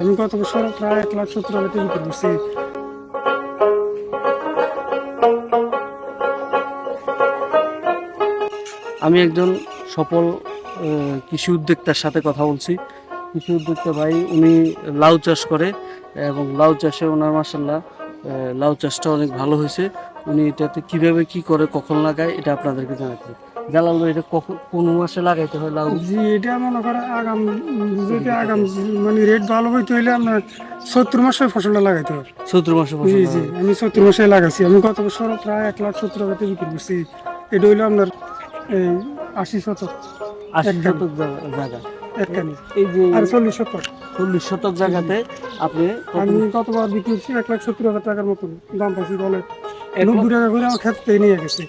আমি গত বছর প্রায় এক লাখ সত্তর হাজার টাকা করছি আমি একজন সফল কৃষি উদ্যোক্তার সাথে কথা বলছি। কৃষি উদ্যোক্তা ভাই, উনি লাউ চাষ করে এবং লাউ চাষে ওনার মাসাল্লাহ লাউ চাষটা অনেক ভালো হয়েছে। উনি এটাতে কীভাবে কি করে কখন লাগায়, এটা আপনাদেরকে জানাতে জালাল এটা কখন কোন মাসে লাগাইতে হয় লাউ? জি এটা মনে করে আগাম যদি আগাম মানে রেট ভালো হইতে হইলে আপনার সত্তর মাসে ফসলটা লাগাইতে হবে চৈত্র মাসে জি জি আমি সত্তর মাসে লাগাইছি। আমি গত বছর প্রায় এক লাখ সত্তর হাজার বিক্রি করছি। এটা হইল আপনার এই আশি শতক। আশি। শতক জায়গা- এই যে আর চল্লিশ শতক চল্লিশ শতক জায়গাতে আপনি আমি গতবার বিক্রি করছি এক লাখ সত্তর হাজার টাকার মতন দাম পাচ্ছি বলে নব্বই টাকা করে আমার ক্ষেত থেকে নিয়ে গেছে।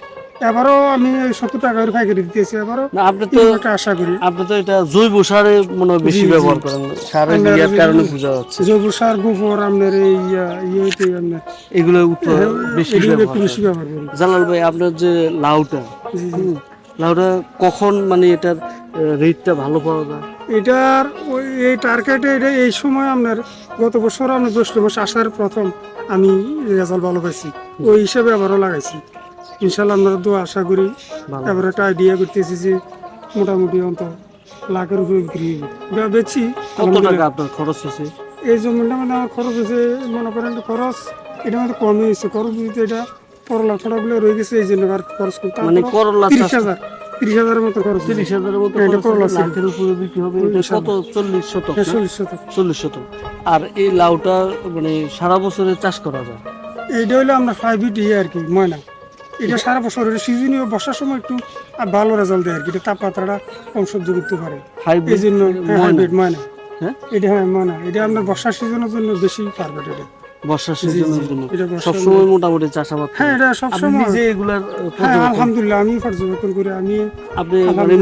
এবারও আমি সত্তর টাকা করে পাইকারি দিতেছি এবারও। আপনি তো আশা করি। আপনি তো এটা জৈব সারে মনে বেশি। ব্যবহার করেন। সারের ইয়ার কারণে বোঝা যাচ্ছে। জৈব সার গোবর আপনার এই ইয়েতে আপনার এগুলো উৎপাদন বেশি ব্যবহার একটু বেশি ব্যবহার করি। জালাল ভাই আপনার যে লাউটা লাউটা কখন মানে এটার রেটটা ভালো পাওয়া যায়? এটার ওই এই টার্গেটে এটা এই সময় আপনার গত বছর আমরা জ্যৈষ্ঠ মাসে আসার প্রথম আমি রেজাল্ট ভালো পাইছি। ওই হিসাবে আবারও লাগাইছি। ইনশাল্লাহ আমরা তো আশা করি এবার একটা আইডিয়া করতেছি যে মোটামুটি অন্ত লাখের উপরে বিক্রি বেচি কত টাকা আপনার খরচ হয়েছে? এই জমিটা মানে আমার খরচ হয়েছে মনে করেন খরচ এটা মানে কমই হয়েছে। খরচ দিতে এটা করলা ফটাগুলো রয়ে গেছে এই জন্য আর খরচ করতে মানে করলা তিরিশ হাজার তিরিশ হাজারের মতো খরচ। তিরিশ হাজারের মতো এটা করলা লাখের উপরে বিক্রি হবে কত? চল্লিশ শতক হ্যাঁ, চল্লিশ শতক। চল্লিশ শতক। আর এই লাউটা মানে সারা বছরে চাষ করা যায়? এইটা হলো আমরা ফাইভ ইট ইয়ে আর কি ময়না এটা সারা বছর সিজনীয় বর্ষার সময় একটু ভালো রেজাল্ট দেয় আর কি। এটা তাপমাত্রাটা কম সহ্য করতে পারে। এই জন্য হাইব্রিড হ্যাঁ? এটা হ্যাঁ ময়না। এটা আপনার বর্ষার সিজনের জন্য বেশি পারফেক্ট এটা। বর্ষার জি, জি, সিজনের জন্য। সবসময় মোটামুটি চাষাবাদ হ্যাঁ এটা সবসময়। নিজে এগুলার হ্যাঁ আলহামদুলিল্লাহ আমি পর্যবেক্ষণ করি আমি আপনি মানে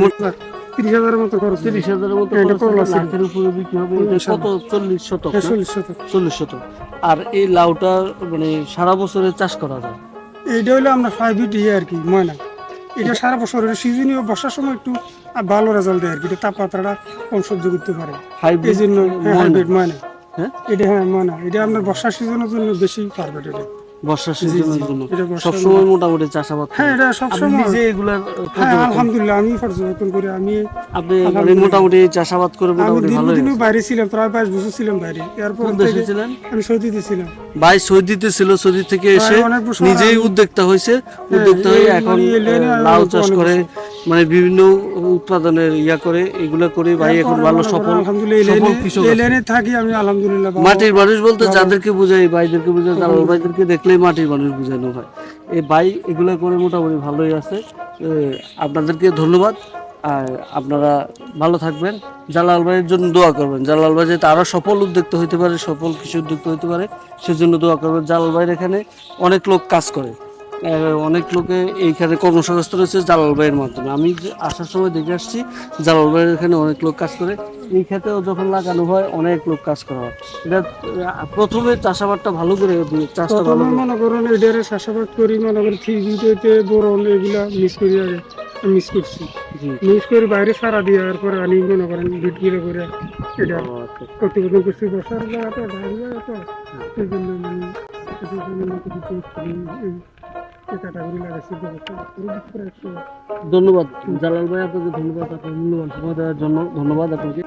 তিরিশ হাজারের মতো খরচ তিরিশ হাজারের মতো হ্যাঁ। লাখের উপরে বিক্রি হবে কত? চল্লিশ শতক চল্লিশ শতক। চল্লিশ শতক। আর এই লাউটা মানে সারা বছরে চাষ করা যায়? এইটা হলো আমরা ইট ইয়ে আর কি ময়না এটা সারা বছর সিজনীয় বর্ষার সময় একটু ভালো রেজাল্ট দেয় আর কি এটা তাপমাত্রাটা কম সহ্য করতে পারে। এই হাইব্রিড জন্য হ্যাঁ, হাইব্রিড ময়না হ্যাঁ? এটা হ্যাঁ ময়না এটা আপনার বর্ষার সিজনের জন্য বেশি পারফেক্ট এটা। বর্ষার সিজনের জন্য। সবসময় মোটামুটি চাষাবাদ হ্যাঁ এটা সবসময়। নিজে এগুলা হ্যাঁ আলহামদুলিল্লাহ আমি পর্যবেক্ষণ করি আমি আপনি মানে মোটামুটি চাষাবাদ করে মোটামুটি ভালো দিনও বাইরে ছিলাম প্রায় বাইশ বছর ছিলাম বাইরে। এরপর দেশে ছিলেন? আমি সৌদিতে ছিলাম। ভাই সৌদিতে ছিল সৌদি থেকে এসে নিজেই উদ্যোক্তা হয়েছে। উদ্যোক্তা হয়ে এখন লাউ চাষ করে মানে বিভিন্ন উৎপাদনের ইয়া করে এগুলো করে ভাই এখন ভালো সফল আলহামদুলিল্লাহ থাকি আমি আলহামদুলিল্লাহ মাটির মানুষ বলতে যাদেরকে বুঝাই ভাইদেরকে বুঝাই জালাল ভাইদেরকে দেখলেই মাটির মানুষ বুঝানো হয়। এই ভাই এগুলো করে মোটামুটি ভালোই আছে। আপনাদেরকে ধন্যবাদ। আর আপনারা ভালো থাকবেন। জালাল ভাইয়ের জন্য দোয়া করবেন। জালাল ভাই যাতে আরও সফল উদ্যোক্তা হতে পারে সফল কিছু উদ্যোক্তা হতে পারে সেজন্য দোয়া করবেন। জালাল ভাইয়ের এখানে অনেক লোক কাজ করে। অনেক লোকে এইখানে কর্মসংস্থান রয়েছে জালাল ভাইয়ের মাধ্যমে। আমি যে আসার সময় দেখে আসছি জালাল ভাইয়ের এখানে অনেক লোক কাজ করে। এই ক্ষেতেও যখন লাগানো হয় অনেক লোক কাজ করা হয়। এটা প্রথমে চাষাবাদটা ভালো করে চাষটা ভালো মনে করেন এটারে চাষাবাদ করি মনে করেন থ্রি বোরন এগুলা মিস করি আগে মিস করছি। মিস করে বাইরে সারা দিয়ে আর পরে আনি মনে করেন বিট করে করে এটা ও, আচ্ছা। প্রতিবেদন করছি বসার জায়গাটা ধান জায়গাটা এই জন্য মানে ধন্যবাদ। জালাল ভাই আপনাকে ধন্যবাদ। আপনার মূল্যবান সময় দেওয়ার জন্য ধন্যবাদ আপনাকে।